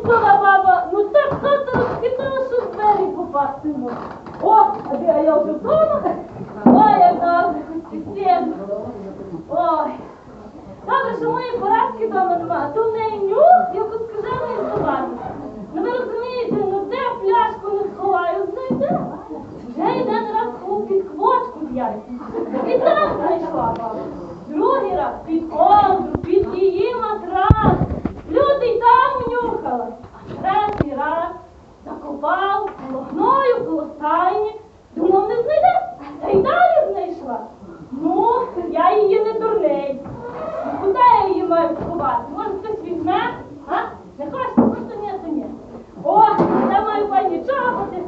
відкола баба, ну так хата розхитала, що в двері попасти може. О, а де а я вже вдома? Ой, як добре, всім. Ой. Добре, що моєї порадки вдома нема, то в неї нюх, як от скаженої собаки. Ну ви розумієте, ну де пляшку не сховаю, знайде. Вже один раз ху під квочку з'явиться. І там знайшла баба. Другий раз під ковдру, під її матрас. Люди й там нюхали. А третій раз закопав коло гною, коло стайні. Думав, не знайде, та й далі знайшла. Ну, я її не дурний. Ну, Куди я її маю сховати? Може хтось візьме? А? Не хочеш? Ну то ні, то ні. О, я маю пані чапати.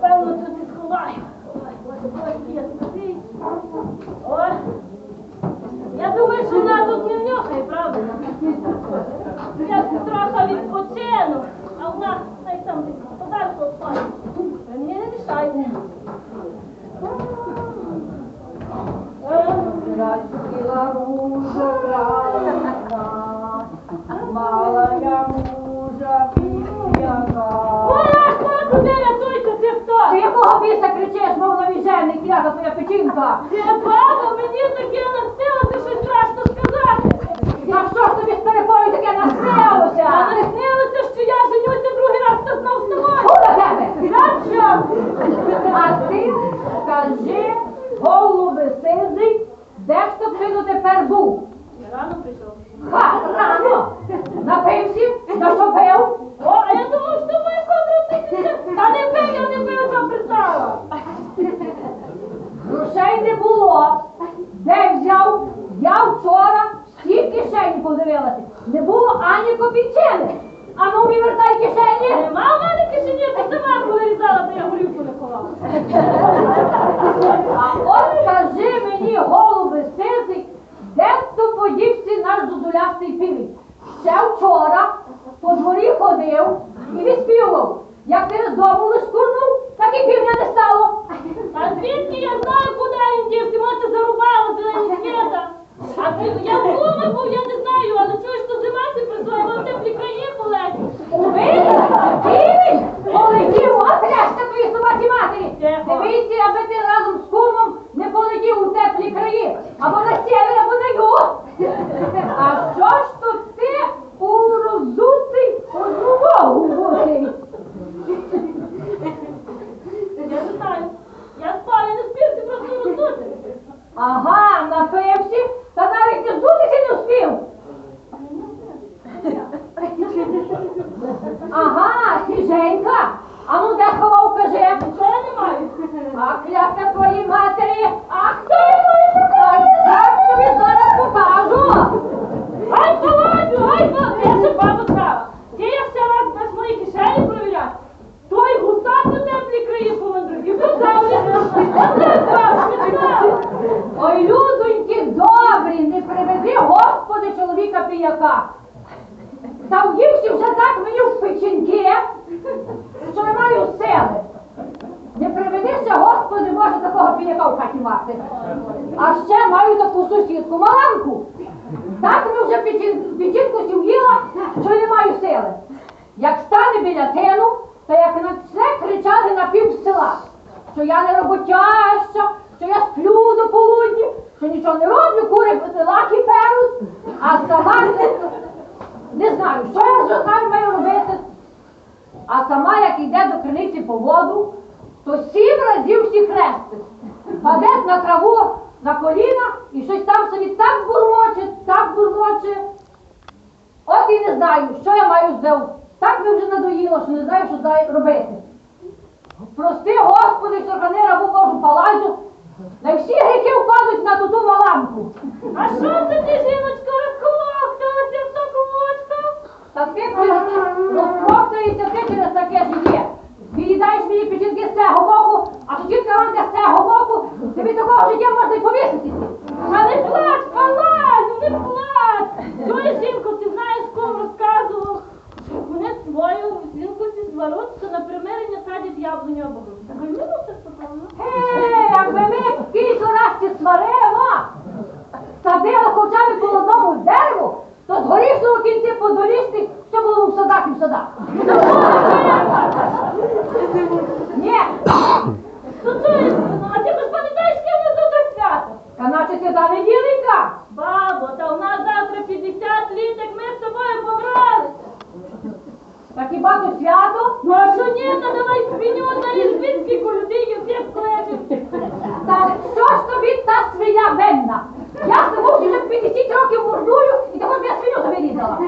Певно, тут і сховаю. Ой, Боже, Боже, я спасибі. Ой. Я думаю, що вона тут не внюхає, правда? Я трохи відпочину, а вона хай там десь господарство. Ви мені не мішайте. Красила мужа красна, мала я мужа п'яна. Оля, хлопці, де рятуйте, це хто? Ти якого біса кричиш, мов навіжений, кляга твоя печінка? Це баба, мені таке настилося, що страшно сказати. А що ж тобі з перепою таке А наснилося? наснилося, що я женюся другий раз та знов з тобою. Фу на тебе! Нащо? А ти скажи, голуби сизий, де ж то ти до тепер був? Я рано прийшов. Ха, рано! Напився, на що пив? О, а я думав, що моя кобра тисяча. Та не пив, я не пив, що пристала. Грошей не було. Де взяв? Я вчора всі кишені подивилася. Не було ані копійчини. А ну мені вертай кишені. Нема в мене кишені, ти сама повирізала, то я горівку не ховала. А от скажи мені, голуби сизий, де то подівся наш зозулястий півень? Ще вчора по дворі ходив і відспівав. Як ти з дому лиш курнув, так і півня не стало. А звідки я знаю, куди він дівся? Може, зарубала зелені свята. А ти, я вдома був, я не знаю, але чуєш, що зима ти прийшла, я в теплі краї полетів. Увидиш, півень полетів, а решта твої собаці матері. Тихо. Дивися, аби ти разом з кумом не полетів у теплі краї, або на север, або на юг. А що ж то ти у розутий одну ногу бутий? Я не знаю. Я спав, я не спів, ти просто роздути. Ага, напився, та навіть не здутися не успів. Ага, свіженька. А ну де ховав, каже? Нічого я не маю. А кляка твоїй матері, ах ти! Ай, я тобі зараз покажу. Ай, Володю, ай, Володю, я ще бабу права. Ти я ще раз даш мої кишені провіряти. Той гусак на теплі краї помандрив. І казав, я оце бабу, не знав. Ой, людоньки добрі, не приведи, Господи, чоловіка піяка. Та в'ївся вже так печінки, що не маю сили. Не приведися, Господи, може такого піяка в хаті мати. А ще маю таку сусідку, маланку. Так ми вже печінку сів'їла, що не маю сили. Як стане біля тину, то як на це кричали на пів села, що я не роботяща, що я сплю до полудні, що нічого не роблю, кури лахи перуть, а сама не, не знаю, що я вже знаю маю робити. А сама, як йде до криниці по воду, то сім разів всі хрестить. Паде на траву на коліна і щось там собі так бурмоче, так бурмоче. От і не знаю, що я маю зробити. Так би вже надоїло, що не знаю, що робити. Прости, Господи, що хани рабу кожу палазю, мені е, якби ми кілька разів сваримо, садили хоча б дереву, то з горішного кінці подолізти, що було в садах і в садах. Він його дає збитки людей і всіх. Та що ж тобі та свиня винна? Я живу вже 50 років мордую і також я свиню завирізала.